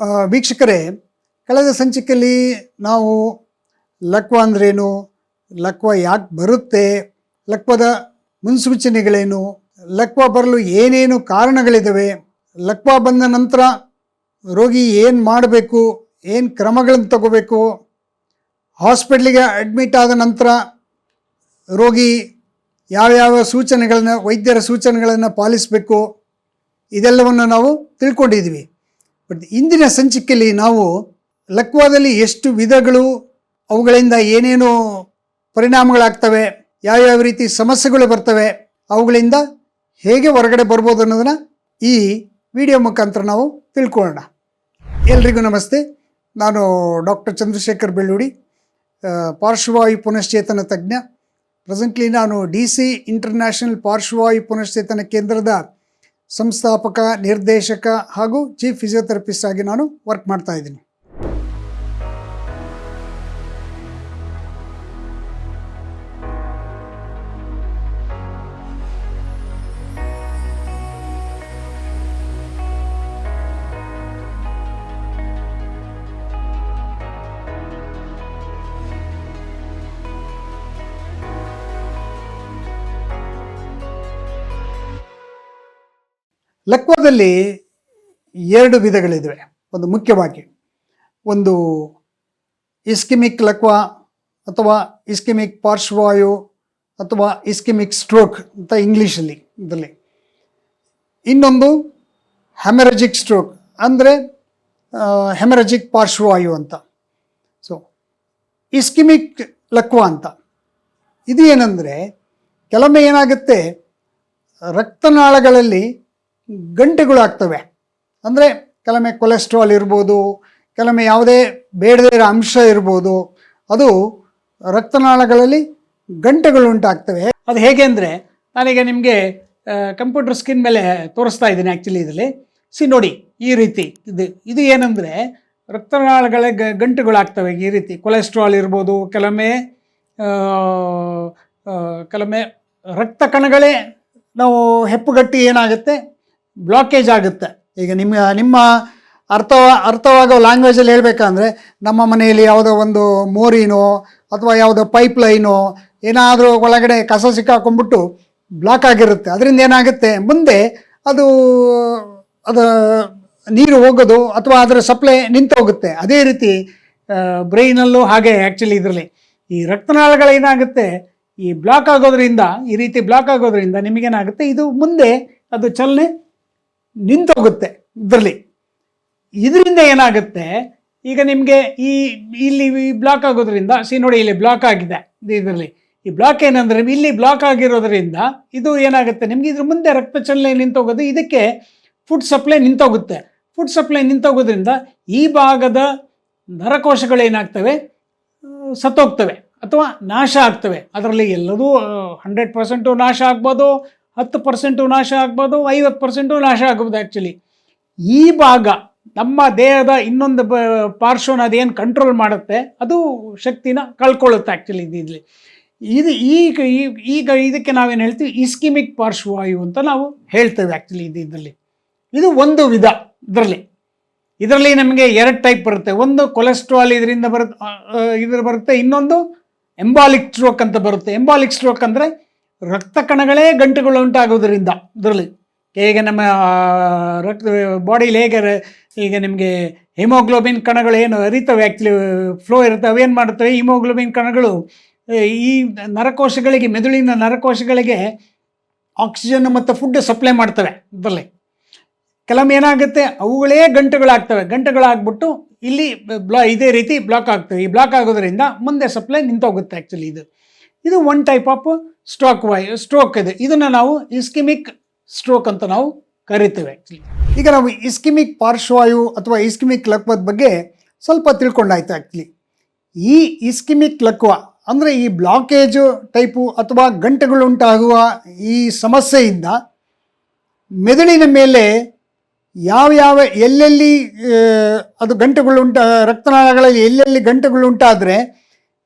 ವೀಕ್ಷಕರೇ, ಕಳೆದ ಸಂಚಿಕೆಯಲ್ಲಿ ನಾವು ಲಕ್ವ ಅಂದ್ರೇನು? ಲಕ್ವ ಯಾಕೆ ಬರುತ್ತೆ? ಲಕ್ವದ ಮುನ್ಸೂಚನೆಗಳೇನು? ಲಕ್ವ ಬರಲು ಏನೇನು ಕಾರಣಗಳಿದ್ದಾವೆ ಲಕ್ವ ಬಂದ ನಂತರ ರೋಗಿ ಏನು ಮಾಡಬೇಕು? ಏನು ಕ್ರಮಗಳನ್ನು ತಗೋಬೇಕು? ಹಾಸ್ಪಿಟ್ಲಿಗೆ ಅಡ್ಮಿಟ್ ಆದ ನಂತರ ರೋಗಿ ಯಾವ್ಯಾವ ಸೂಚನೆಗಳನ್ನು, ವೈದ್ಯರ ಸೂಚನೆಗಳನ್ನು ಪಾಲಿಸಬೇಕು? ಇದೆಲ್ಲವನ್ನು ನಾವು ತಿಳ್ಕೊಂಡಿದ್ವಿ. ಬಟ್ ಇಂದಿನ ಸಂಚಿಕೆಯಲ್ಲಿ ನಾವು ಲಕ್ವಾದಲ್ಲಿ ಎಷ್ಟು ವಿಧಗಳು, ಅವುಗಳಿಂದ ಏನೇನು ಪರಿಣಾಮಗಳಾಗ್ತವೆ, ಯಾವ್ಯಾವ ರೀತಿ ಸಮಸ್ಯೆಗಳು ಬರ್ತವೆ, ಅವುಗಳಿಂದ ಹೇಗೆ ಹೊರಗಡೆ ಬರ್ಬೋದು ಅನ್ನೋದನ್ನು ಈ ವಿಡಿಯೋ ಮುಖಾಂತರ ನಾವು ತಿಳ್ಕೊಳ್ಳೋಣ. ಎಲ್ರಿಗೂ ನಮಸ್ತೆ. ನಾನು ಡಾಕ್ಟರ್ ಚಂದ್ರಶೇಖರ್ ಬೆಳ್ಳೂಡಿ ಪಾರ್ಶ್ವವಾಯು ಪುನಶ್ಚೇತನ ತಜ್ಞ. ಪ್ರೆಸೆಂಟ್ಲಿ ನಾನು ಡಿ ಸಿ ಇಂಟರ್ನ್ಯಾಷನಲ್ ಪಾರ್ಶ್ವವಾಯು ಪುನಶ್ಚೇತನ ಕೇಂದ್ರದ ಸಂಸ್ಥಾಪಕ ನಿರ್ದೇಶಕ ಹಾಗೂ ಚೀಫ್ ಫಿಸಿಯೋಥೆರಪಿಸ್ಟ್ ಆಗಿ ನಾನು ವರ್ಕ್ ಮಾಡ್ತಾ ಇದ್ದೀನಿ. ಲಕ್ವದಲ್ಲಿ ಎರಡು ವಿಧಗಳಿವೆ ಒಂದು ಮುಖ್ಯವಾಗಿ ಒಂದು ಇಸ್ಕಿಮಿಕ್ ಲಕ್ವ ಅಥವಾ ಇಸ್ಕಿಮಿಕ್ ಪಾರ್ಶ್ವವಾಯು ಅಥವಾ ಇಸ್ಕಿಮಿಕ್ ಸ್ಟ್ರೋಕ್ ಅಂತ ಇಂಗ್ಲೀಷಲ್ಲಿ ಇದರಲ್ಲಿ. ಇನ್ನೊಂದು ಹೆಮರಜಿಕ್ ಸ್ಟ್ರೋಕ್ ಅಂದರೆ ಹೆಮರಜಿಕ್ ಪಾರ್ಶ್ವವಾಯು ಅಂತ. ಸೊ ಇಸ್ಕಿಮಿಕ್ ಲಕ್ವ ಅಂತ. ಇದು ಏನಂದರೆ ಕೆಲವೊಮ್ಮೆ ಏನಾಗುತ್ತೆ, ರಕ್ತನಾಳಗಳಲ್ಲಿ ಗಂಟೆಗಳಾಗ್ತವೆ. ಅಂದರೆ ಕೆಲವೊಮ್ಮೆ ಕೊಲೆಸ್ಟ್ರಾಲ್ ಇರ್ಬೋದು, ಕೆಲವೊಮ್ಮೆ ಯಾವುದೇ ಬೇಡದೇ ಇರೋ ಅಂಶ ಇರ್ಬೋದು, ಅದು ರಕ್ತನಾಳಗಳಲ್ಲಿ ಗಂಟೆಗಳು ಉಂಟಾಗ್ತವೆ. ಅದು ಹೇಗೆ ಅಂದರೆ ನಾನೀಗ ನಿಮಗೆ ಕಂಪ್ಯೂಟರ್ ಸ್ಕ್ರೀನ್ ಮೇಲೆ ತೋರಿಸ್ತಾ ಇದ್ದೀನಿ ಆ್ಯಕ್ಚುಲಿ ಇದರಲ್ಲಿ. ಸಿ, ನೋಡಿ, ಈ ರೀತಿ ಇದು ಇದು ಏನಂದರೆ ರಕ್ತನಾಳಗಳ ಗಂಟುಗಳಾಗ್ತವೆ ಈ ರೀತಿ. ಕೊಲೆಸ್ಟ್ರಾಲ್ ಇರ್ಬೋದು, ಕೆಲವೊಮ್ಮೆ ಕೆಲವೊಮ್ಮೆ ರಕ್ತ ಕಣಗಳೇ ನಾವು ಹೆಪ್ಪುಗಟ್ಟಿ ಏನಾಗುತ್ತೆ? ಬ್ಲಾಕೇಜ್ ಆಗುತ್ತೆ. ಈಗ ನಿಮ್ಮ ನಿಮ್ಮ ಅರ್ಥ ಅರ್ಥವಾಗೋ ಲ್ಯಾಂಗ್ವೇಜಲ್ಲಿ ಹೇಳಬೇಕಂದ್ರೆ ನಮ್ಮ ಮನೆಯಲ್ಲಿ ಯಾವುದೋ ಒಂದು ಮೋರಿನೋ ಅಥವಾ ಯಾವುದೋ ಪೈಪ್ ಲೈನೋ ಏನಾದರೂ ಒಳಗಡೆ ಕಸ ಸಿಕ್ಕಾಕೊಂಡ್ಬಿಟ್ಟು ಬ್ಲಾಕ್ ಆಗಿರುತ್ತೆ. ಅದರಿಂದ ಏನಾಗುತ್ತೆ? ಮುಂದೆ ಅದು ಅದು ನೀರು ಹೋಗೋದು ಅಥವಾ ಅದರ ಸಪ್ಲೈ ನಿಂತು ಹೋಗುತ್ತೆ. ಅದೇ ರೀತಿ ಬ್ರೈನಲ್ಲೂ ಹಾಗೆ ಆ್ಯಕ್ಚುಲಿ ಇದರಲ್ಲಿ. ಈ ರಕ್ತನಾಳಗಳೇನಾಗುತ್ತೆ ಈ ಬ್ಲಾಕ್ ಆಗೋದ್ರಿಂದ, ಈ ರೀತಿ ಬ್ಲಾಕ್ ಆಗೋದ್ರಿಂದ ನಿಮಗೇನಾಗುತ್ತೆ? ಇದು ಮುಂದೆ ಅದು ಚಲನೆ ನಿಂತೋಗುತ್ತೆ ಇದರಲ್ಲಿ. ಇದರಿಂದ ಏನಾಗುತ್ತೆ? ಈಗ ನಿಮಗೆ ಈ, ಇಲ್ಲಿ ಬ್ಲಾಕ್ ಆಗೋದ್ರಿಂದ ಸಿ ನೋಡಿ, ಇಲ್ಲಿ ಬ್ಲಾಕ್ ಆಗಿದೆ ಇದರಲ್ಲಿ. ಈ ಬ್ಲಾಕ್ ಏನಂದ್ರೆ, ಇಲ್ಲಿ ಬ್ಲಾಕ್ ಆಗಿರೋದ್ರಿಂದ ಇದು ಏನಾಗುತ್ತೆ? ನಿಮ್ಗೆ ಇದ್ರ ಮುಂದೆ ರಕ್ತ ಚಲನೆ ನಿಂತೋಗೋದು, ಇದಕ್ಕೆ ಫುಡ್ ಸಪ್ಲೈ ನಿಂತೋಗುತ್ತೆ. ಫುಡ್ ಸಪ್ಲೈ ನಿಂತೋಗೋದ್ರಿಂದ ಈ ಭಾಗದ ನರಕೋಶಗಳೇನಾಗ್ತವೆ ಸತ್ತೋಗ್ತವೆ ಅಥವಾ ನಾಶ ಆಗ್ತವೆ. ಅದರಲ್ಲಿ ಎಲ್ಲದೂ ಹಂಡ್ರೆಡ್ ಪರ್ಸೆಂಟು ನಾಶ ಆಗ್ಬೋದು ಹತ್ತು ಪರ್ಸೆಂಟು ನಾಶ ಆಗ್ಬೋದು, ಐವತ್ತು ಪರ್ಸೆಂಟು ನಾಶ ಆಗ್ಬೋದು ಆ್ಯಕ್ಚುಲಿ ಈ ಭಾಗ ನಮ್ಮ ದೇಹದ ಇನ್ನೊಂದು ಪಾರ್ಶ್ವನ ಅದೇನು ಕಂಟ್ರೋಲ್ ಮಾಡುತ್ತೆ, ಅದು ಶಕ್ತಿನ ಕಳ್ಕೊಳ್ಳುತ್ತೆ ಆ್ಯಕ್ಚುಲಿ ಇದರಲ್ಲಿ. ಇದು ಈಗ ಈಗ ಇದಕ್ಕೆ ನಾವೇನು ಹೇಳ್ತೀವಿ ಇಸ್ಕಿಮಿಕ್ ಪಾರ್ಶ್ವವಾಯು ಅಂತ ನಾವು ಹೇಳ್ತೇವೆ ಆ್ಯಕ್ಚುಲಿ ಇದು ಇದರಲ್ಲಿ. ಇದು ಒಂದು ವಿಧ ಇದರಲ್ಲಿ. ಇದರಲ್ಲಿ ನಮಗೆ ಎರಡು ಟೈಪ್ ಬರುತ್ತೆ. ಒಂದು ಕೊಲೆಸ್ಟ್ರಾಲ್ ಇದರಿಂದ ಬರುತ್ತೆ ಇದ್ರ ಬರುತ್ತೆ, ಇನ್ನೊಂದು ಎಂಬಾಲಿಕ್ ಸ್ಟ್ರೋಕ್ ಅಂತ ಬರುತ್ತೆ. ಎಂಬಾಲಿಕ್ ಸ್ಟ್ರೋಕ್ ಅಂದರೆ ರಕ್ತ ಕಣಗಳೇ ಗಂಟುಗಳು ಉಂಟಾಗೋದ್ರಿಂದ ಇದರಲ್ಲಿ. ಹೇಗೆ ನಮ್ಮ ರಕ್ತ ಬಾಡಿಲಿ ಹೇಗೆ ಈಗ ನಿಮಗೆ ಹಿಮೋಗ್ಲೋಬಿನ್ ಕಣಗಳು ಏನು ಅರಿತವೆ ಆ್ಯಕ್ಚುಲಿ ಫ್ಲೋ ಇರುತ್ತೆ ಅವೇನು ಮಾಡುತ್ತವೆ? ಹಿಮೋಗ್ಲೋಬಿನ್ ಕಣಗಳು, ಈ ನರಕೋಶಗಳಿಗೆ, ಮೆದುಳಿನ ನರಕೋಶಗಳಿಗೆ ಆಕ್ಸಿಜನ್ ಮತ್ತು ಫುಡ್ ಸಪ್ಲೈ ಮಾಡ್ತವೆ ಇದರಲ್ಲಿ. ಕೆಲವೊಮ್ಮೆ ಏನಾಗುತ್ತೆ? ಅವುಗಳೇ ಗಂಟುಗಳಾಗ್ತವೆ. ಗಂಟುಗಳಾಗ್ಬಿಟ್ಟು ಇಲ್ಲಿ ಬ್ಲಾ ಇದೇ ರೀತಿ ಬ್ಲಾಕ್ ಆಗ್ತವೆ. ಈ ಬ್ಲಾಕ್ ಆಗೋದ್ರಿಂದ ಮುಂದೆ ಸಪ್ಲೈ ನಿಂತೋಗುತ್ತೆ ಆ್ಯಕ್ಚುಲಿ ಇದು. ಇದು one type of stroke why stroke ಇದೆ. ಇದನ್ನು ನಾವು ಇಸ್ಕಿಮಿಕ್ ಸ್ಟ್ರೋಕ್ ಅಂತ ನಾವು ಕರಿತೇವೆ. ಈಗ ನಾವು ಇಸ್ಕಿಮಿಕ್ ಪಾರ್ಶ್ವವಾಯು ಅಥವಾ ಇಸ್ಕಿಮಿಕ್ ಲಕ್ವದ ಬಗ್ಗೆ ಸ್ವಲ್ಪ ತಿಳ್ಕೊಂಡಾಯ್ತು ಆ್ಯಕ್ಚುಲಿ ಈ ಇಸ್ಕಿಮಿಕ್ ಲಕ್ವ ಅಂದರೆ ಈ ಬ್ಲಾಕೇಜು ಟೈಪು ಅಥವಾ ಗಂಟೆಗಳುಂಟಾಗುವ ಈ ಸಮಸ್ಯೆಯಿಂದ ಮೆದುಳಿನ ಮೇಲೆ ಯಾವ ಯಾವ ಎಲ್ಲೆಲ್ಲಿ ಅದು ಗಂಟೆಗಳುಂಟ, ರಕ್ತನಾಳಗಳಲ್ಲಿ ಎಲ್ಲೆಲ್ಲಿ ಗಂಟೆಗಳುಂಟಾದರೆ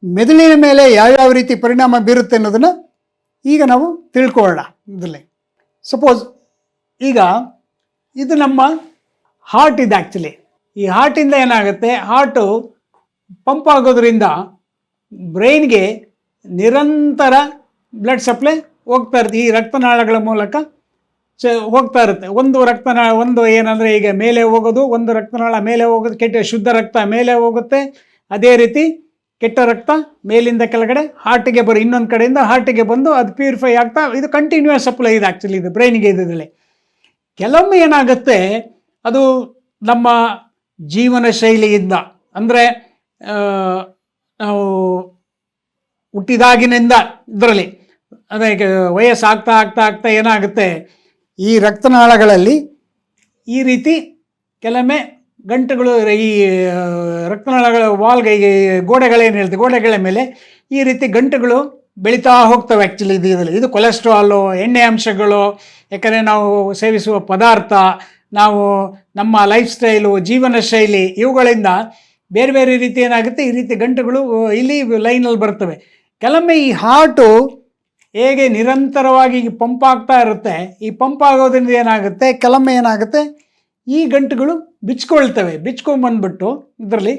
ಮೆದುಳಿನ ಮೇಲೆ ಯಾವ್ಯಾವ ರೀತಿ ಪರಿಣಾಮ ಬೀರುತ್ತೆ ಅನ್ನೋದನ್ನು ಈಗ ನಾವು ತಿಳ್ಕೊಳ್ಳೋಣ ಇದರಲ್ಲಿ. ಸಪೋಸ್ ಈಗ ಇದು ನಮ್ಮ ಹಾರ್ಟ್ ಇದೆ ಆ್ಯಕ್ಚುಲಿ ಈ ಹಾರ್ಟಿಂದ ಏನಾಗುತ್ತೆ? ಹಾರ್ಟು ಪಂಪ್ ಆಗೋದ್ರಿಂದ ಬ್ರೈನ್ಗೆ ನಿರಂತರ ಬ್ಲಡ್ ಸಪ್ಲೈ ಹೋಗ್ತಾ ಇರುತ್ತೆ. ಈ ರಕ್ತನಾಳಗಳ ಮೂಲಕ ಚ ಹೋಗ್ತಾ ಇರುತ್ತೆ. ಒಂದು ರಕ್ತನಾಳ, ಒಂದು ಏನಂದರೆ ಈಗ ಮೇಲೆ ಹೋಗೋದು, ಒಂದು ರಕ್ತನಾಳ ಮೇಲೆ ಹೋಗೋದು, ಕೆಟ್ಟ ಶುದ್ಧ ರಕ್ತ ಮೇಲೆ ಹೋಗುತ್ತೆ. ಅದೇ ರೀತಿ ಕೆಟ್ಟ ರಕ್ತ ಮೇಲಿಂದ ಕೆಳಗಡೆ ಹಾರ್ಟಿಗೆ ಬರೋ ಇನ್ನೊಂದು ಕಡೆಯಿಂದ ಹಾರ್ಟಿಗೆ ಬಂದು ಅದು ಪ್ಯೂರಿಫೈ ಆಗ್ತಾ, ಇದು ಕಂಟಿನ್ಯೂಸ್ ಸಪ್ಲೈ ಇದೆ ಆ್ಯಕ್ಚುಲಿ ಇದು ಬ್ರೈನಿಗೆ ಇದರಲ್ಲಿ ಕೆಲವೊಮ್ಮೆ ಏನಾಗುತ್ತೆ, ಅದು ನಮ್ಮ ಜೀವನ ಶೈಲಿಯಿಂದ, ಅಂದರೆ ನಾವು ಹುಟ್ಟಿದಾಗಿನಿಂದ ಇದರಲ್ಲಿ, ಅದೇ ವಯಸ್ಸು ಆಗ್ತಾ ಆಗ್ತಾ ಆಗ್ತಾ ಏನಾಗುತ್ತೆ, ಈ ರಕ್ತನಾಳಗಳಲ್ಲಿ ಈ ರೀತಿ ಕೆಲವೊಮ್ಮೆ ಗಂಟುಗಳು ಈ ರಕ್ತನಾಳಗಳ ವಾಲ್ಗೆ ಗೋಡೆಗಳೇನು ಹೇಳ್ತೀವಿ, ಗೋಡೆಗಳ ಮೇಲೆ ಈ ರೀತಿ ಗಂಟುಗಳು ಬೆಳೀತಾ ಹೋಗ್ತವೆ ಆ್ಯಕ್ಚುಲಿ ಇದು ಇದರಲ್ಲಿ ಇದು ಕೊಲೆಸ್ಟ್ರಾಲು ಎಣ್ಣೆ ಅಂಶಗಳು, ಯಾಕಂದರೆ ನಾವು ಸೇವಿಸುವ ಪದಾರ್ಥ, ನಾವು ನಮ್ಮ ಲೈಫ್ ಸ್ಟೈಲು ಜೀವನ ಶೈಲಿ, ಇವುಗಳಿಂದ ಬೇರೆ ಬೇರೆ ರೀತಿ ಏನಾಗುತ್ತೆ, ಈ ರೀತಿ ಗಂಟುಗಳು ಇಲ್ಲಿ ಲೈನಲ್ಲಿ ಬರ್ತವೆ. ಕೆಲವೊಮ್ಮೆ ಈ ಹಾರ್ಟು ಹೇಗೆ ನಿರಂತರವಾಗಿ ಪಂಪ್ ಆಗ್ತಾ ಇರುತ್ತೆ, ಈ ಪಂಪ್ ಆಗೋದ್ರಿಂದ ಏನಾಗುತ್ತೆ, ಕೆಲವೊಮ್ಮೆ ಏನಾಗುತ್ತೆ ಈ ಗಂಟುಗಳು ಬಿಚ್ಕೊಳ್ತವೆ. ಬಿಚ್ಕೊಂಬಂದ್ಬಿಟ್ಟು ಇದರಲ್ಲಿ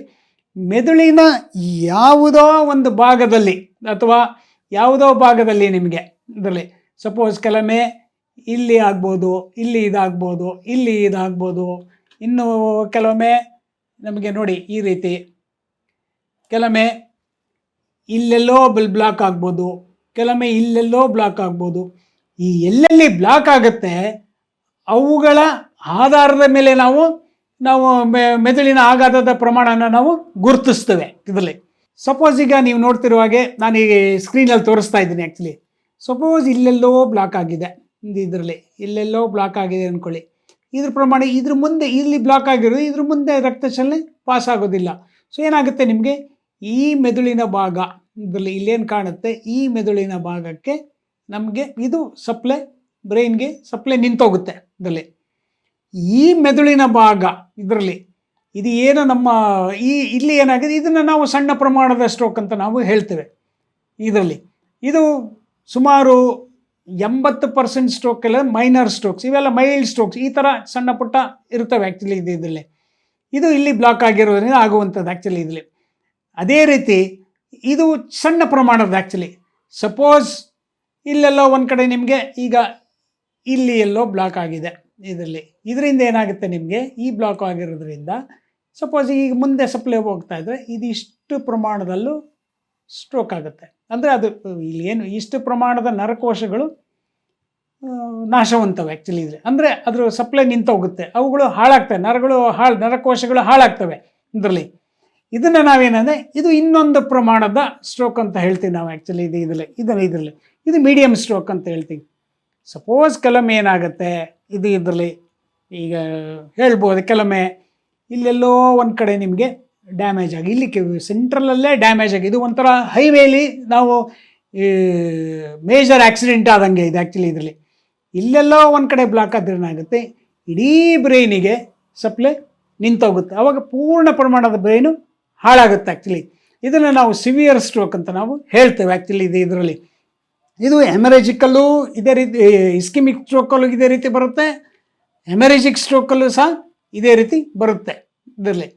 ಮೆದುಳಿನ ಯಾವುದೋ ಒಂದು ಭಾಗದಲ್ಲಿ ಅಥವಾ ಯಾವುದೋ ಭಾಗದಲ್ಲಿ ನಿಮಗೆ ಇದರಲ್ಲಿ ಸಪೋಸ್ ಕೆಲವೊಮ್ಮೆ ಇಲ್ಲಿ ಆಗ್ಬೋದು, ಇಲ್ಲಿ ಇದಾಗ್ಬೋದು ಇಲ್ಲಿ ಇದಾಗ್ಬೋದು, ಇನ್ನು ಕೆಲವೊಮ್ಮೆ ನಮಗೆ ನೋಡಿ ಈ ರೀತಿ ಕೆಲವೊಮ್ಮೆ ಇಲ್ಲೆಲ್ಲೋ ಬಿಲ್ ಬ್ಲಾಕ್ ಆಗ್ಬೋದು, ಕೆಲವೊಮ್ಮೆ ಇಲ್ಲೆಲ್ಲೋ ಬ್ಲಾಕ್ ಆಗ್ಬೋದು. ಈ ಎಲ್ಲೆಲ್ಲಿ ಬ್ಲಾಕ್ ಆಗುತ್ತೆ ಅವುಗಳ ಆಧಾರದ ಮೇಲೆ ನಾವು ನಾವು ಮೆದುಳಿನ ಆಘಾತದ ಪ್ರಮಾಣನ ನಾವು ಗುರುತಿಸ್ತೇವೆ ಇದರಲ್ಲಿ. ಸಪೋಸ್ ಈಗ ನೀವು ನೋಡ್ತಿರುವ ಹಾಗೆ ನಾನು ಈಗ ಸ್ಕ್ರೀನಲ್ಲಿ ತೋರಿಸ್ತಾ ಇದ್ದೀನಿ ಆ್ಯಕ್ಚುಲಿ ಸಪೋಸ್ ಇಲ್ಲೆಲ್ಲೋ ಬ್ಲಾಕ್ ಆಗಿದೆ ಇದರಲ್ಲಿ. ಇಲ್ಲೆಲ್ಲೋ ಬ್ಲಾಕ್ ಆಗಿದೆ ಅಂದ್ಕೊಳ್ಳಿ ಇದ್ರ ಪ್ರಮಾಣ, ಇದ್ರ ಮುಂದೆ ಇಲ್ಲಿ ಬ್ಲಾಕ್ ಆಗಿರೋದು, ಇದ್ರ ಮುಂದೆ ರಕ್ತ ಚಲನೆ ಪಾಸ್ ಆಗೋದಿಲ್ಲ. ಸೊ ಏನಾಗುತ್ತೆ ನಿಮಗೆ? ಈ ಮೆದುಳಿನ ಭಾಗ, ಇದರಲ್ಲಿ ಇಲ್ಲೇನು ಕಾಣುತ್ತೆ? ಈ ಮೆದುಳಿನ ಭಾಗಕ್ಕೆ ನಮಗೆ ಇದು ಸಪ್ಲೈ ಬ್ರೈನ್ಗೆ ಸಪ್ಲೈ ನಿಂತೋಗುತ್ತೆ ಇದರಲ್ಲಿ. ಈ ಮೆದುಳಿನ ಭಾಗ ಇದರಲ್ಲಿ, ಇದು ಏನು ನಮ್ಮ ಈ ಇಲ್ಲಿ ಏನಾಗಿದೆ, ಇದನ್ನು ನಾವು ಸಣ್ಣ ಪ್ರಮಾಣದ ಸ್ಟ್ರೋಕ್ ಅಂತ ನಾವು ಹೇಳ್ತೇವೆ ಇದರಲ್ಲಿ. ಇದು ಸುಮಾರು ಎಂಬತ್ತು ಪರ್ಸೆಂಟ್ ಸ್ಟ್ರೋಕ್ ಎಲ್ಲ ಮೈನರ್ ಸ್ಟ್ರೋಕ್ಸ್ ಇವೆಲ್ಲ ಮೈಲ್ಡ್ ಸ್ಟ್ರೋಕ್ಸ್ ಈ ಥರ ಸಣ್ಣ ಪುಟ್ಟ ಇರ್ತವೆ ಆ್ಯಕ್ಚುಲಿ ಇದು ಇದರಲ್ಲಿ. ಇದು ಇಲ್ಲಿ ಬ್ಲಾಕ್ ಆಗಿರೋದ್ರಿಂದ ಆಗುವಂಥದ್ದು ಆ್ಯಕ್ಚುಲಿ ಇದರಲ್ಲಿ. ಅದೇ ರೀತಿ ಇದು ಸಣ್ಣ ಪ್ರಮಾಣದ ಆ್ಯಕ್ಚುಲಿ ಸಪೋಸ್ ಇಲ್ಲೆಲ್ಲೋ ಒಂದು ಕಡೆ ನಿಮಗೆ ಈಗ ಇಲ್ಲಿ ಎಲ್ಲೋ ಬ್ಲಾಕ್ ಆಗಿದೆ. ಇದರಲ್ಲಿ. ಇದರಿಂದ ಏನಾಗುತ್ತೆ ನಿಮಗೆ? ಈ ಬ್ಲಾಕ್ ಆಗಿರೋದ್ರಿಂದ ಸಪೋಸ್ ಈಗ ಮುಂದೆ ಸಪ್ಲೈ ಹೋಗ್ತಾ ಇದ್ದರೆ ಇದು ಇಷ್ಟು ಪ್ರಮಾಣದಲ್ಲೂ ಸ್ಟ್ರೋಕ್ ಆಗುತ್ತೆ. ಅಂದರೆ ಅದು, ಇಲ್ಲಿ ಏನು, ಇಷ್ಟು ಪ್ರಮಾಣದ ನರಕೋಶಗಳು ನಾಶವಂತವೆ ಆ್ಯಕ್ಚುಲಿ ಇದ್ರೆ. ಅಂದರೆ ಅದ್ರ ಸಪ್ಲೈ ನಿಂತೋಗುತ್ತೆ. ಅವುಗಳು ಹಾಳಾಗ್ತವೆ. ನರಗಳು ಹಾಳು, ನರಕೋಶಗಳು ಹಾಳಾಗ್ತವೆ ಇದರಲ್ಲಿ. ಇದನ್ನು ನಾವೇನಂದರೆ, ಇದು ಇನ್ನೊಂದು ಪ್ರಮಾಣದ ಸ್ಟ್ರೋಕ್ ಅಂತ ಹೇಳ್ತೀವಿ ನಾವು ಆ್ಯಕ್ಚುಲಿ ಇದು ಇದರಲ್ಲಿ. ಇದನ್ನು ಇದರಲ್ಲಿ. ಇದು ಮೀಡಿಯಮ್ ಸ್ಟ್ರೋಕ್ ಅಂತ ಹೇಳ್ತೀವಿ. ಸಪೋಸ್ ಕೆಲವೊಮ್ಮೆ ಏನಾಗುತ್ತೆ? ಇದು ಇದರಲ್ಲಿ. ಈಗ ಹೇಳ್ಬೋದು, ಕೆಲವೊಮ್ಮೆ ಇಲ್ಲೆಲ್ಲೋ ಒಂದು ಕಡೆ ನಿಮಗೆ ಡ್ಯಾಮೇಜ್ ಆಗಿ ಇಲ್ಲಿ ಸೆಂಟ್ರಲಲ್ಲೇ ಡ್ಯಾಮೇಜ್ ಆಗಿ, ಇದು ಒಂಥರ ಹೈವೇಲಿ ನಾವು ಮೇಜರ್ ಆಕ್ಸಿಡೆಂಟ್ ಆದಂಗೆ ಇದೆ ಆ್ಯಕ್ಚುಲಿ ಇದರಲ್ಲಿ. ಇಲ್ಲೆಲ್ಲೋ ಒಂದು ಕಡೆ ಬ್ಲಾಕ್ ಆದ್ರೆ ಏನಾಗುತ್ತೆ, ಇಡೀ ಬ್ರೈನಿಗೆ ಸಪ್ಲೈ ನಿಂತೋಗುತ್ತೆ. ಆವಾಗ ಪೂರ್ಣ ಪ್ರಮಾಣದ ಬ್ರೈನು ಹಾಳಾಗುತ್ತೆ ಆ್ಯಕ್ಚುಲಿ ಇದನ್ನು ನಾವು ಸಿವಿಯರ್ ಸ್ಟ್ರೋಕ್ ಅಂತ ನಾವು ಹೇಳ್ತೇವೆ ಆ್ಯಕ್ಚುಲಿ ಇದು ಇದರಲ್ಲಿ. ಇದು ಹೆಮರೇಜಿಕಲ್ಲು ಇದೇ ರೀತಿ ಇಸ್ಕಿಮಿಕ್ ಸ್ಟ್ರೋಕಲ್ಲು ಇದೇ ರೀತಿ ಬರುತ್ತೆ. ಹೆಮರೇಜಿಕ್ ಸ್ಟ್ರೋಕಲ್ಲೂ ಸಹ ಇದೇ ರೀತಿ ಬರುತ್ತೆ ಇದರಲ್ಲಿ.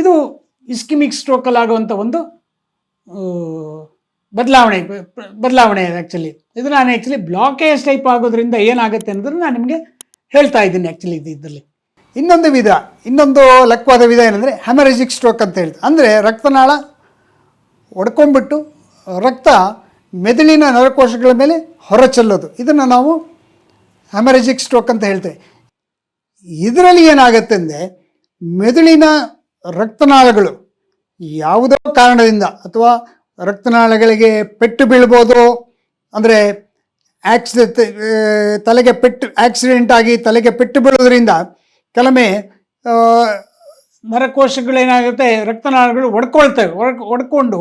ಇದು ಇಸ್ಕಿಮಿಕ್ ಸ್ಟ್ರೋಕಲ್ಲಿ ಆಗುವಂಥ ಒಂದು ಬದಲಾವಣೆ ಬದಲಾವಣೆ ಆ್ಯಕ್ಚುಲಿ ಇದು ನಾನು ಆ್ಯಕ್ಚುಲಿ ಬ್ಲಾಕೇಜ್ ಟೈಪ್ ಆಗೋದ್ರಿಂದ ಏನಾಗುತ್ತೆ ಅನ್ನೋದನ್ನು ನಾನು ನಿಮಗೆ ಹೇಳ್ತಾ ಇದ್ದೀನಿ ಆ್ಯಕ್ಚುಲಿ ಇದು ಇದರಲ್ಲಿ. ಇನ್ನೊಂದು ವಿಧ, ಇನ್ನೊಂದು ಲಕ್ವಾದ ವಿಧ ಏನಂದರೆ ಹೆಮರೇಜಿಕ್ ಸ್ಟ್ರೋಕ್ ಅಂತ ಹೇಳ್ತಾರೆ. ಅಂದರೆ ರಕ್ತನಾಳ ಒಡ್ಕೊಂಡ್ಬಿಟ್ಟು ರಕ್ತ ಮೆದುಳಿನ ನರಕೋಶಗಳ ಮೇಲೆ ಹೊರಚೆಲ್ಲೋದು. ಇದನ್ನು ನಾವು ಹ್ಯಾಮರೇಜಿಕ್ ಸ್ಟ್ರೋಕ್ ಅಂತ ಹೇಳ್ತೇವೆ. ಇದರಲ್ಲಿ ಏನಾಗುತ್ತೆ ಅಂದರೆ ಮೆದುಳಿನ ರಕ್ತನಾಳಗಳು ಯಾವುದೋ ಕಾರಣದಿಂದ ಅಥವಾ ರಕ್ತನಾಳಗಳಿಗೆ ಪೆಟ್ಟು ಬೀಳ್ಬೋದು, ಅಂದರೆ ಆಕ್ಸಿಡೆಂಟ್ ತಲೆಗೆ ಪೆಟ್ಟು, ಆಕ್ಸಿಡೆಂಟ್ ಆಗಿ ತಲೆಗೆ ಪೆಟ್ಟು ಬೀಳೋದ್ರಿಂದ ಕೆಲವೊಮ್ಮೆ ನರಕೋಶಗಳೇನಾಗುತ್ತೆ, ರಕ್ತನಾಳಗಳು ಒಡ್ಕೊಳ್ತವೆ ಒಡ್ ಒಡ್ಕೊಂಡು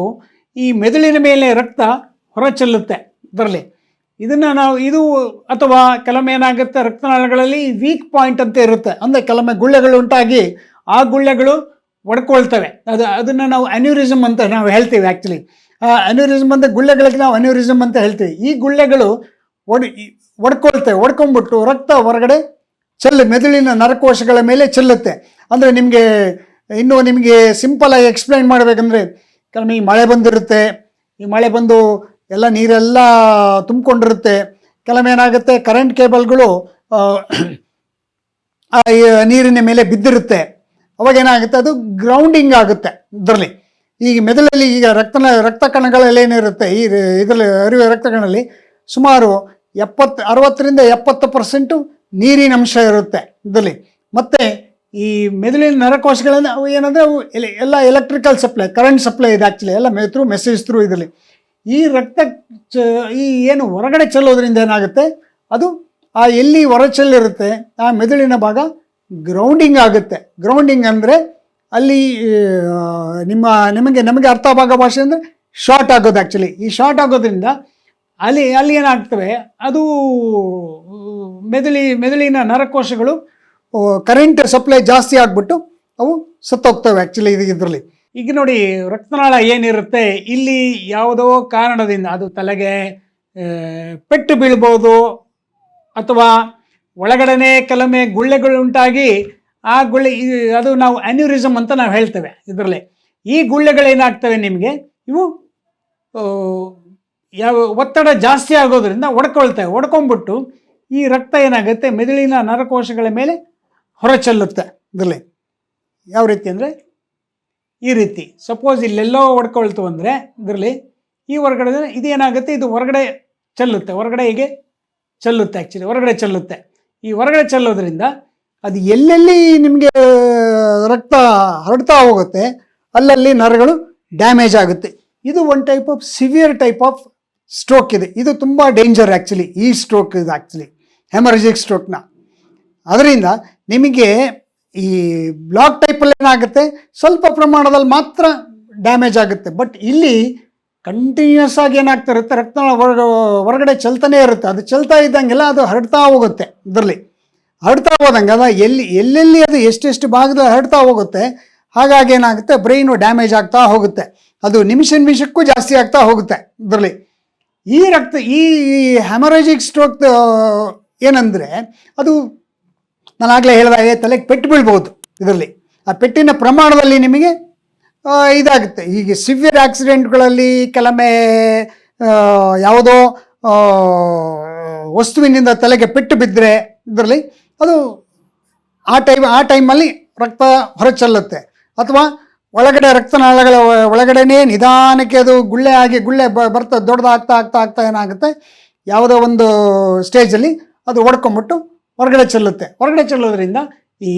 ಈ ಮೆದುಳಿನ ಮೇಲೆ ರಕ್ತ ಹೊರಚೆಲ್ಲುತ್ತೆ ಇದರಲ್ಲಿ. ಇದನ್ನು ನಾವು ಇದು ಅಥವಾ ಕೆಲವೊಮ್ಮೆ ಏನಾಗುತ್ತೆ, ರಕ್ತನಾಳಗಳಲ್ಲಿ ವೀಕ್ ಪಾಯಿಂಟ್ ಅಂತ ಇರುತ್ತೆ. ಅಂದರೆ ಕೆಲವೊಮ್ಮೆ ಗುಳ್ಳೆಗಳು ಉಂಟಾಗಿ ಆ ಗುಳ್ಳೆಗಳು ಒಡ್ಕೊಳ್ತವೆ ಅದು, ಅದನ್ನು ನಾವು ಅನ್ಯೂರಿಸಮ್ ಅಂತ ನಾವು ಹೇಳ್ತೀವಿ ಆ್ಯಕ್ಚುಲಿ ಆ ಅನ್ಯೂರಿಸಮ್ ಅಂತ ಗುಳ್ಳೆಗಳಿಗೆ ನಾವು ಅನ್ಯೂರಿಸಮ್ ಅಂತ ಹೇಳ್ತೀವಿ. ಈ ಗುಳ್ಳೆಗಳು ಒಡ್ ಒಡ್ಕೊಳ್ತವೆ ಒಡ್ಕೊಂಡ್ಬಿಟ್ಟು ರಕ್ತ ಹೊರಗಡೆ ಚೆಲ್ಲು, ಮೆದುಳಿನ ನರಕೋಶಗಳ ಮೇಲೆ ಚೆಲ್ಲುತ್ತೆ. ಅಂದರೆ ನಿಮಗೆ, ಇನ್ನು ನಿಮಗೆ ಸಿಂಪಲಾಗಿ ಎಕ್ಸ್ಪ್ಲೈನ್ ಮಾಡಬೇಕಂದ್ರೆ, ಕೆಲವೊಮ್ಮೆ ಈ ಮಳೆ ಬಂದಿರುತ್ತೆ, ಈ ಮಳೆ ಬಂದು ಎಲ್ಲ ನೀರೆಲ್ಲ ತುಂಬಿಕೊಂಡಿರುತ್ತೆ. ಕೆಲವೊಮ್ಮೆ ಏನಾಗುತ್ತೆ ಕರೆಂಟ್ ಕೇಬಲ್ಗಳು ನೀರಿನ ಮೇಲೆ ಬಿದ್ದಿರುತ್ತೆ. ಅವಾಗ ಏನಾಗುತ್ತೆ, ಅದು ಗ್ರೌಂಡಿಂಗ್ ಆಗುತ್ತೆ ಇದರಲ್ಲಿ. ಈಗ ಮೆದುಳಲ್ಲಿ ಈಗ ರಕ್ತ ರಕ್ತ ಕಣಗಳಲ್ಲಿ ಏನಿರುತ್ತೆ, ಈ ಇದರಲ್ಲಿ ಅರಿವೆ ರಕ್ತ ಕಣದಲ್ಲಿ ಸುಮಾರು ಎಪ್ಪತ್ತು ಅರವತ್ತರಿಂದ ಎಪ್ಪತ್ತು ಪರ್ಸೆಂಟು ನೀರಿನ ಅಂಶ ಇರುತ್ತೆ ಇದರಲ್ಲಿ. ಮತ್ತು ಈ ಮೆದುಳಿನ ನರಕೋಶಗಳನ್ನು ಅವು ಏನಂದರೆ ಅವು ಎಲೆ- ಎಲ್ಲ ಎಲೆಕ್ಟ್ರಿಕಲ್ ಸಪ್ಲೈ ಕರೆಂಟ್ ಸಪ್ಲೈ ಇದೆ ಆ್ಯಕ್ಚುಲಿ ಎಲ್ಲ ಮೆ ಥ್ರೂ ಮೆಸೇಜ್ ಥ್ರೂ ಇದರಲ್ಲಿ. ಈ ರಕ್ತ ಚ, ಈ ಏನು ಹೊರಗಡೆ ಚೆಲ್ಲೋದ್ರಿಂದ ಏನಾಗುತ್ತೆ? ಅದು ಆ ಎಲ್ಲಿ ಹೊರ ಚೆಲ್ಲಿರುತ್ತೆ, ಆ ಮೆದುಳಿನ ಭಾಗ ಗ್ರೌಂಡಿಂಗ್ ಆಗುತ್ತೆ. ಗ್ರೌಂಡಿಂಗ್ ಅಂದರೆ ಅಲ್ಲಿ ನಿಮ್ಮ, ನಿಮಗೆ, ನಮಗೆ ಅರ್ಥ ಭಾಗ ಭಾಷೆ ಅಂದರೆ ಶಾರ್ಟ್ ಆಗೋದು ಆ್ಯಕ್ಚುಲಿ ಈ ಶಾರ್ಟ್ ಆಗೋದ್ರಿಂದ ಅಲ್ಲಿ ಅಲ್ಲಿ ಏನಾಗ್ತವೆ? ಅದು, ಮೆದುಳಿ, ಮೆದುಳಿನ ನರಕೋಶಗಳು ಕರೆಂಟ್ ಸಪ್ಲೈ ಜಾಸ್ತಿ ಆಗಿಬಿಟ್ಟು ಅವು ಸತ್ತೋಗ್ತವೆ ಆ್ಯಕ್ಚುಲಿ ಇದು ಇದರಲ್ಲಿ. ಈಗ ನೋಡಿ ರಕ್ತನಾಳ ಏನಿರುತ್ತೆ? ಇಲ್ಲಿ ಯಾವುದೋ ಕಾರಣದಿಂದ ಅದು ತಲೆಗೆ ಪೆಟ್ಟು ಬೀಳ್ಬೋದು ಅಥವಾ ಒಳಗಡೆನೆ ಕೆಲವೊಮ್ಮೆ ಗುಳ್ಳೆಗಳು ಉಂಟಾಗಿ ಆ ಗುಳ್ಳೆ ಅದು ನಾವು ಅನ್ಯೂರಿಸಮ್ ಅಂತ ನಾವು ಹೇಳ್ತೇವೆ ಇದರಲ್ಲಿ. ಈ ಗುಳ್ಳೆಗಳೇನಾಗ್ತವೆ ನಿಮಗೆ? ಇವು ಯಾವ, ಒತ್ತಡ ಜಾಸ್ತಿ ಆಗೋದ್ರಿಂದ ಒಡ್ಕೊಳ್ತವೆ ಒಡ್ಕೊಂಡ್ಬಿಟ್ಟು ಈ ರಕ್ತ ಏನಾಗುತ್ತೆ? ಮೆದುಳಿನ ನರಕೋಶಗಳ ಮೇಲೆ ಹೊರಚೆಲ್ಲುತ್ತೆ ಇದರಲ್ಲಿ. ಯಾವ ರೀತಿ ಅಂದರೆ ಈ ರೀತಿ. ಸಪೋಸ್ ಇಲ್ಲೆಲ್ಲೋ ಹೊಡ್ಕೊಳ್ತು ಅಂದರೆ ಇದರಲ್ಲಿ ಈ ಹೊರಗಡೆ ಇದೇನಾಗುತ್ತೆ? ಇದು ಹೊರಗಡೆ ಚೆಲ್ಲುತ್ತೆ. ಹೊರಗಡೆ ಹೀಗೆ? ಚೆಲ್ಲುತ್ತೆ ಆ್ಯಕ್ಚುಲಿ ಹೊರಗಡೆ ಚೆಲ್ಲುತ್ತೆ. ಈ ಹೊರಗಡೆ ಚೆಲ್ಲೋದ್ರಿಂದ ಅದು ಎಲ್ಲೆಲ್ಲಿ ನಿಮಗೆ ರಕ್ತ ಹರಡ್ತಾ ಹೋಗುತ್ತೆ, ಅಲ್ಲಲ್ಲಿ ನರಗಳು ಡ್ಯಾಮೇಜ್ ಆಗುತ್ತೆ. ಇದು one type of severe type of stroke ಇದೆ. ಇದು ತುಂಬ ಡೇಂಜರ್ ಆ್ಯಕ್ಚುಲಿ ಈ ಸ್ಟ್ರೋಕ್ ಇದು ಆ್ಯಕ್ಚುಲಿ ಹೆಮರಜಿಕ್ ಸ್ಟ್ರೋಕ್ನ ಅದರಿಂದ ನಿಮಗೆ ಈ ಬ್ಲಾಕ್ ಟೈಪಲ್ಲಿ ಏನಾಗುತ್ತೆ? ಸ್ವಲ್ಪ ಪ್ರಮಾಣದಲ್ಲಿ ಮಾತ್ರ ಡ್ಯಾಮೇಜ್ ಆಗುತ್ತೆ. ಬಟ್ ಇಲ್ಲಿ ಕಂಟಿನ್ಯೂಸ್ ಆಗಿ ಏನಾಗ್ತಾ ಇರುತ್ತೆ? ರಕ್ತ ಹೊರಗ, ಹೊರಗಡೆ ಚಲ್ತಾನೇ ಇರುತ್ತೆ. ಅದು ಚಲ್ತಾ ಇದ್ದಂಗೆಲ್ಲ ಅದು ಹರಡ್ತಾ ಹೋಗುತ್ತೆ ಇದರಲ್ಲಿ. ಹರಡ್ತಾ ಹೋದಂಗೆ ಅದ ಎಲ್ಲಿ, ಎಲ್ಲೆಲ್ಲಿ ಅದು ಎಷ್ಟೆಷ್ಟು ಭಾಗದಲ್ಲಿ ಹರಡ್ತಾ ಹೋಗುತ್ತೆ, ಹಾಗಾಗಿ ಏನಾಗುತ್ತೆ? ಬ್ರೈನು ಡ್ಯಾಮೇಜ್ ಆಗ್ತಾ ಹೋಗುತ್ತೆ. ಅದು ನಿಮಿಷ ನಿಮಿಷಕ್ಕೂ ಜಾಸ್ತಿ ಆಗ್ತಾ ಹೋಗುತ್ತೆ ಇದರಲ್ಲಿ. ಈ ರಕ್ತ, ಈ ಹ್ಯಾಮರೇಜಿಕ್ ಸ್ಟ್ರೋಕ್ ಏನಂದರೆ ಅದು ನಾನು ಆಗಲೇ ಹೇಳಿದಾಗೆ ತಲೆಗೆ ಪೆಟ್ಟು ಬೀಳ್ಬೋದು ಇದರಲ್ಲಿ. ಆ ಪೆಟ್ಟಿನ ಪ್ರಮಾಣದಲ್ಲಿ ನಿಮಗೆ ಇದಾಗುತ್ತೆ. ಈಗ ಸಿವಿಯರ್ ಆಕ್ಸಿಡೆಂಟ್ಗಳಲ್ಲಿ ಕೆಲವೊಮ್ಮೆ ಯಾವುದೋ ವಸ್ತುವಿನಿಂದ ತಲೆಗೆ ಪೆಟ್ಟು ಬಿದ್ದರೆ ಇದರಲ್ಲಿ ಅದು ಆ ಟೈಮ್, ಆ ಟೈಮಲ್ಲಿ ರಕ್ತ ಹೊರಚೆಲ್ಲುತ್ತೆ. ಅಥವಾ ಒಳಗಡೆ ರಕ್ತನಾಳಗಳ, ಒಳಗಡೆನೇ ನಿಧಾನಕ್ಕೆ ಅದು ಗುಳ್ಳೆ ಆಗಿ, ಗುಳ್ಳೆ ಬ ಬರ್ತಾ ದೊಡ್ಡದಾಗ್ತಾ, ಆಗ್ತಾ ಆಗ್ತಾ ಏನಾಗುತ್ತೆ, ಯಾವುದೋ ಒಂದು ಸ್ಟೇಜಲ್ಲಿ ಅದು ಹೊಡ್ಕೊಂಬಿಟ್ಟು ಹೊರಗಡೆ ಚೆಲ್ಲುತ್ತೆ. ಹೊರಗಡೆ ಚೆಲ್ಲೋದ್ರಿಂದ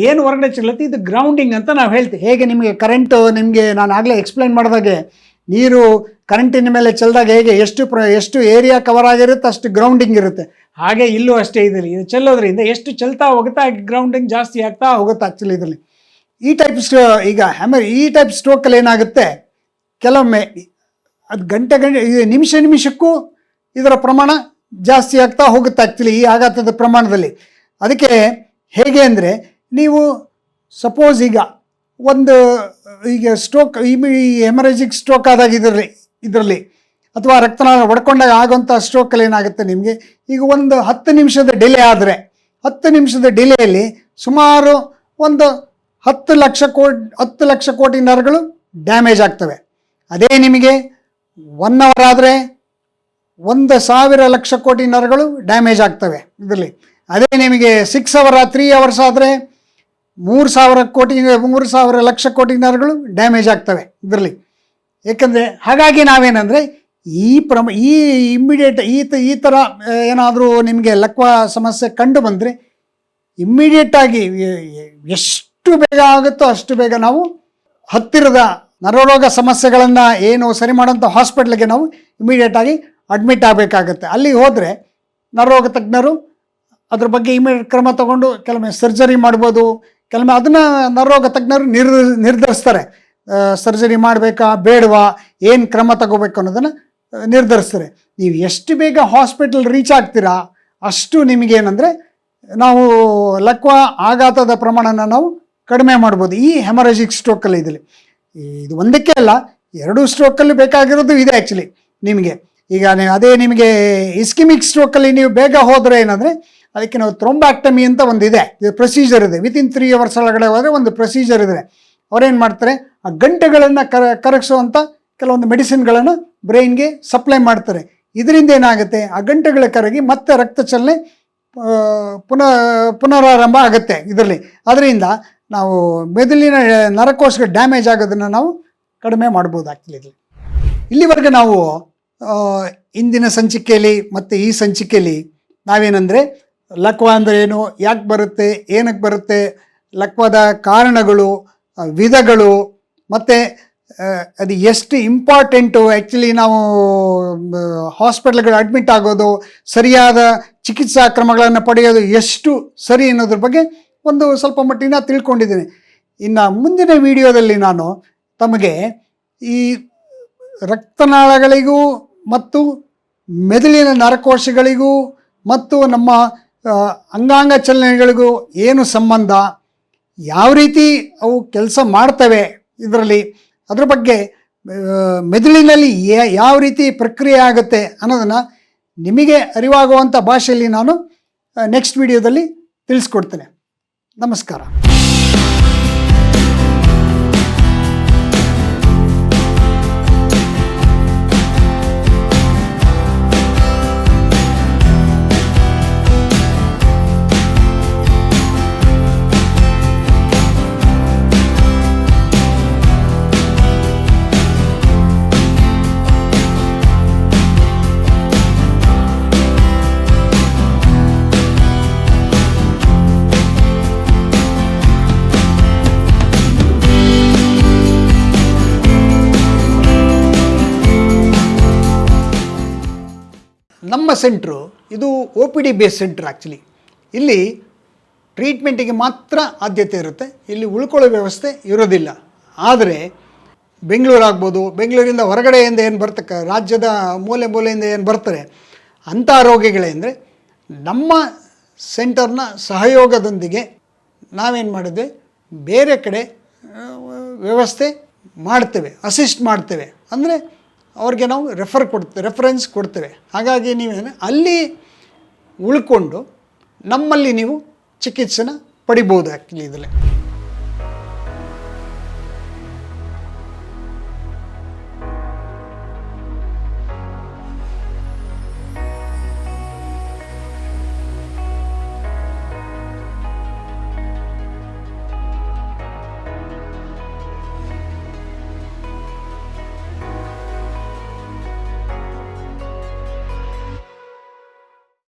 ಏನು ಹೊರಗಡೆ ಚೆಲ್ಲುತ್ತೆ, ಇದು ಗ್ರೌಂಡಿಂಗ್ ಅಂತ ನಾವು ಹೇಳ್ತೀವಿ. ಹೇಗೆ ನಿಮಗೆ ಕರೆಂಟು ನಿಮಗೆ ನಾನು ಆಗಲೇ ಎಕ್ಸ್ಪ್ಲೈನ್ ಮಾಡಿದಾಗೆ, ನೀರು ಕರೆಂಟಿನ ಮೇಲೆ ಚೆಲ್ಲಿದಾಗ ಹೇಗೆ, ಎಷ್ಟು ಪ್ರ, ಎಷ್ಟು ಏರಿಯಾ ಕವರ್ ಆಗಿರುತ್ತೆ, ಅಷ್ಟು ಗ್ರೌಂಡಿಂಗ್ ಇರುತ್ತೆ. ಹಾಗೆ ಇಲ್ಲೂ ಅಷ್ಟೇ ಇದರಲ್ಲಿ. ಇದು ಚೆಲ್ಲೋದ್ರಿಂದ ಎಷ್ಟು ಚೆಲ್ತಾ ಹೋಗುತ್ತಾ ಗ್ರೌಂಡಿಂಗ್ ಜಾಸ್ತಿ ಆಗ್ತಾ ಹೋಗುತ್ತೆ ಆ್ಯಕ್ಚುಲಿ ಇದರಲ್ಲಿ. ಈ ಟೈಪ್ ಸ್ಟೋ ಈಗ ಹ್ಯಾಮರ್ ಈ ಟೈಪ್ ಸ್ಟ್ರೋಕಲ್ಲಿ ಏನಾಗುತ್ತೆ, ಕೆಲವೊಮ್ಮೆ ಅದು ಗಂಟೆ ಗಂಟೆ ನಿಮಿಷ ನಿಮಿಷಕ್ಕೂ ಇದರ ಪ್ರಮಾಣ ಜಾಸ್ತಿ ಆಗ್ತಾ ಹೋಗುತ್ತೆ ಆ್ಯಕ್ಚುಲಿ ಈ ಆಘಾತದ ಪ್ರಮಾಣದಲ್ಲಿ. ಅದಕ್ಕೆ ಹೇಗೆ ಅಂದರೆ ನೀವು ಸಪೋಸ್ ಈಗ ಒಂದು, ಈಗ ಸ್ಟ್ರೋಕ್ ಈ ಹೆಮರೇಜಿಕ್ ಸ್ಟ್ರೋಕ್ ಆದಾಗ ಇದರಲ್ಲಿ ಇದರಲ್ಲಿ, ಅಥವಾ ರಕ್ತನಾಳ ಹೊಡ್ಕೊಂಡಾಗ ಆಗುವಂಥ ಸ್ಟ್ರೋಕಲ್ಲಿ ಏನಾಗುತ್ತೆ ನಿಮಗೆ? ಈಗ ಒಂದು ಹತ್ತು ನಿಮಿಷದ ಡಿಲೇ ಆದರೆ, ಹತ್ತು ನಿಮಿಷದ ಡಿಲೇಯಲ್ಲಿ ಸುಮಾರು ಒಂದು ಹತ್ತು ಲಕ್ಷ ಕೋಟಿ, ಹತ್ತು ಲಕ್ಷ ಕೋಟಿ ನರಗಳು ಡ್ಯಾಮೇಜ್ ಆಗ್ತವೆ. ಅದೇ ನಿಮಗೆ ಒನ್ ಅವರ್ ಆದರೆ ಒಂದು ಸಾವಿರ ಲಕ್ಷ ಕೋಟಿ ನರಗಳು ಡ್ಯಾಮೇಜ್ ಆಗ್ತವೆ ಇದರಲ್ಲಿ. ಅದೇ ನಿಮಗೆ ಸಿಕ್ಸ್ ಅವರ್ ತ್ರೀ ಅವರ್ಸ್ ಆದರೆ ಮೂರು ಸಾವಿರ ಕೋಟಿ, ಮೂರು ಸಾವಿರ ಲಕ್ಷ ಕೋಟಿ ನರಗಳು ಡ್ಯಾಮೇಜ್ ಆಗ್ತವೆ ಇದರಲ್ಲಿ. ಏಕೆಂದರೆ ಹಾಗಾಗಿ ನಾವೇನಂದರೆ ಈ ಪ್ರಮ, ಈ ಇಮ್ಮಿಡಿಯೇಟ್ ಈ ತ, ಈ ಥರ ಏನಾದರೂ ನಿಮಗೆ ಲಕ್ವ ಸಮಸ್ಯೆ ಕಂಡು ಬಂದರೆ ಇಮ್ಮಿಡಿಯೇಟಾಗಿ ಎಷ್ಟು ಬೇಗ ಆಗುತ್ತೋ ಅಷ್ಟು ಬೇಗ ನಾವು ಹತ್ತಿರದ ನರರೋಗ ಸಮಸ್ಯೆಗಳನ್ನು ಏನು ಸರಿ ಮಾಡೋಂಥ ಹಾಸ್ಪಿಟ್ಲಿಗೆ ನಾವು ಇಮ್ಮಿಡಿಯೇಟಾಗಿ ಅಡ್ಮಿಟ್ ಆಗಬೇಕಾಗತ್ತೆ. ಅಲ್ಲಿ ಹೋದರೆ ನರರೋಗ ತಜ್ಞರು ಅದ್ರ ಬಗ್ಗೆ ಇಮಿಡಿಯೇಟ್ ಕ್ರಮ ತಗೊಂಡು ಕೆಲವೊಮ್ಮೆ ಸರ್ಜರಿ ಮಾಡ್ಬೋದು. ಕೆಲವೊಮ್ಮೆ ಅದನ್ನು ನರೋಗ ತಜ್ಞರು ನಿರ್, ನಿರ್ಧರಿಸ್ತಾರೆ. ಸರ್ಜರಿ ಮಾಡಬೇಕಾ, ಬೇಡವಾ, ಏನು ಕ್ರಮ ತಗೋಬೇಕು ಅನ್ನೋದನ್ನು ನಿರ್ಧರಿಸ್ತಾರೆ. ನೀವು ಎಷ್ಟು ಬೇಗ ಹಾಸ್ಪಿಟಲ್ ರೀಚ್ ಆಗ್ತೀರಾ, ಅಷ್ಟು ನಿಮಗೇನೆಂದರೆ ನಾವು ಲಕ್ವ ಆಘಾತದ ಪ್ರಮಾಣನ ನಾವು ಕಡಿಮೆ ಮಾಡ್ಬೋದು. ಈ ಹೆಮರಜಿಕ್ ಸ್ಟ್ರೋಕಲ್ಲಿ ಇದರಲ್ಲಿ ಇದು ಒಂದಕ್ಕೆ ಅಲ್ಲ, ಎರಡು ಸ್ಟ್ರೋಕಲ್ಲಿ ಬೇಕಾಗಿರೋದು ಇದೆ ಆ್ಯಕ್ಚುಲಿ ನಿಮಗೆ. ಈಗ ಅದೇ ನಿಮಗೆ ಇಸ್ಕಿಮಿಕ್ ಸ್ಟ್ರೋಕಲ್ಲಿ ನೀವು ಬೇಗ ಹೋದರೆ ಏನಂದರೆ ಅದಕ್ಕೆ ನಾವು ಥ್ರೊಂಬ್ಯಾಕ್ಟಮಿ ಅಂತ ಒಂದು ಇದೆ ಇದು ಪ್ರೊಸೀಜರ್ ಇದೆ. ವಿತಿನ್ ತ್ರೀ ಅವರ್ಸ್ ಒಳಗಡೆ ಹೋದರೆ ಒಂದು ಪ್ರೊಸೀಜರ್ ಇದೆ. ಅವ್ರೇನು ಮಾಡ್ತಾರೆ? ಆ ಗಂಟೆಗಳನ್ನು ಕರ ಕರಗಿಸುವಂಥ ಕೆಲವೊಂದು ಮೆಡಿಸಿನ್ಗಳನ್ನು ಬ್ರೈನ್ಗೆ ಸಪ್ಲೈ ಮಾಡ್ತಾರೆ. ಇದರಿಂದ ಏನಾಗುತ್ತೆ? ಆ ಗಂಟೆಗಳ ಕರಗಿ ಮತ್ತೆ ರಕ್ತ ಚಲನೆ ಪುನಃ, ಪುನರಾರಂಭ ಆಗುತ್ತೆ ಇದರಲ್ಲಿ. ಅದರಿಂದ ನಾವು ಮೆದುಳಿನ ನರಕೋಶಗಳು ಡ್ಯಾಮೇಜ್ ಆಗೋದನ್ನು ನಾವು ಕಡಿಮೆ ಮಾಡ್ಬೋದು ಆ್ಯಕ್ಚುಲಿ ಇಲ್ಲಿ ಇಲ್ಲಿವರೆಗೆ ನಾವು ಇಂದಿನ ಸಂಚಿಕೆಯಲ್ಲಿ ಮತ್ತು ಈ ಸಂಚಿಕೆಯಲ್ಲಿ ನಾವೇನಂದರೆ ಲಕ್ವ ಅಂದರೆ ಏನು? ಯಾಕೆ ಬರುತ್ತೆ? ಏನಕ್ಕೆ ಬರುತ್ತೆ? ಲಕ್ವದ ಕಾರಣಗಳು ವಿಧಗಳು, ಮತ್ತು ಅದು ಎಷ್ಟು ಇಂಪಾರ್ಟೆಂಟು ಆ್ಯಕ್ಚುಲಿ ನಾವು ಹಾಸ್ಪಿಟ್ಲ್ಗಳು ಅಡ್ಮಿಟ್ ಆಗೋದು, ಸರಿಯಾದ ಚಿಕಿತ್ಸಾ ಕ್ರಮಗಳನ್ನು ಪಡೆಯೋದು ಎಷ್ಟು ಸರಿ ಅನ್ನೋದ್ರ ಬಗ್ಗೆ ಒಂದು ಸ್ವಲ್ಪ ಮಟ್ಟಿನ ತಿಳ್ಕೊಂಡಿದ್ದೀನಿ. ಇನ್ನು ಮುಂದಿನ ವಿಡಿಯೋದಲ್ಲಿ ನಾನು ತಮಗೆ ಈ ರಕ್ತನಾಳಗಳಿಗೂ ಮತ್ತು ಮೆದುಳಿನ ನರಕೋಶಗಳಿಗೂ ಮತ್ತು ನಮ್ಮ ಅಂಗಾಂಗ ಚಲನೆಗಳಿಗೂ ಏನು ಸಂಬಂಧ? ಯಾವ ರೀತಿ ಅವು ಕೆಲಸ ಮಾಡ್ತವೆ ಇದರಲ್ಲಿ? ಅದ್ರ ಬಗ್ಗೆ ಮೆದುಳಿನಲ್ಲಿ ಯಾವ ರೀತಿ ಪ್ರಕ್ರಿಯೆ ಆಗುತ್ತೆ ಅನ್ನೋದನ್ನು ನಿಮಗೆ ಅರಿವಾಗುವಂಥ ಭಾಷೆಯಲ್ಲಿ ನಾನು ನೆಕ್ಸ್ಟ್ ವಿಡಿಯೋದಲ್ಲಿ ತಿಳಿಸ್ಕೊಡ್ತೇನೆ. ನಮಸ್ಕಾರ. ನಮ್ಮ ಸೆಂಟ್ರು, ಇದು O P D base centre actually ಇಲ್ಲಿ ಟ್ರೀಟ್ಮೆಂಟಿಗೆ ಮಾತ್ರ ಆದ್ಯತೆ ಇರುತ್ತೆ, ಇಲ್ಲಿ ಉಳ್ಕೊಳ್ಳೋ ವ್ಯವಸ್ಥೆ ಇರೋದಿಲ್ಲ. ಆದರೆ ಬೆಂಗಳೂರು ಆಗ್ಬೋದು, ಬೆಂಗಳೂರಿಂದ ಹೊರಗಡೆಯಿಂದ ಏನು ಬರ್ತಕ್ಕ, ರಾಜ್ಯದ ಮೂಲೆ ಮೂಲೆಯಿಂದ ಏನು ಬರ್ತಾರೆ, ಅಂಥ ರೋಗಿಗಳೇಂದರೆ ನಮ್ಮ ಸೆಂಟರ್ನ ಸಹಯೋಗದೊಂದಿಗೆ ನಾವೇನು ಮಾಡಿದ್ವಿ, ಬೇರೆ ಕಡೆ ವ್ಯವಸ್ಥೆ ಮಾಡ್ತೇವೆ, ಅಸಿಸ್ಟ್ ಮಾಡ್ತೇವೆ. ಅಂದರೆ ಅವ್ರಿಗೆ ನಾವು ರೆಫರ್ ಕೊಡ್ತೇವೆ ರೆಫರೆನ್ಸ್ ಕೊಡ್ತೇವೆ. ಹಾಗಾಗಿ ನೀವೇನು, ಅಲ್ಲಿ ಉಳ್ಕೊಂಡು ನಮ್ಮಲ್ಲಿ ನೀವು ಚಿಕಿತ್ಸೆನ ಪಡಿಬೋದು ಆ್ಯಕ್ಚುಲಿ ಇದರಲ್ಲಿ.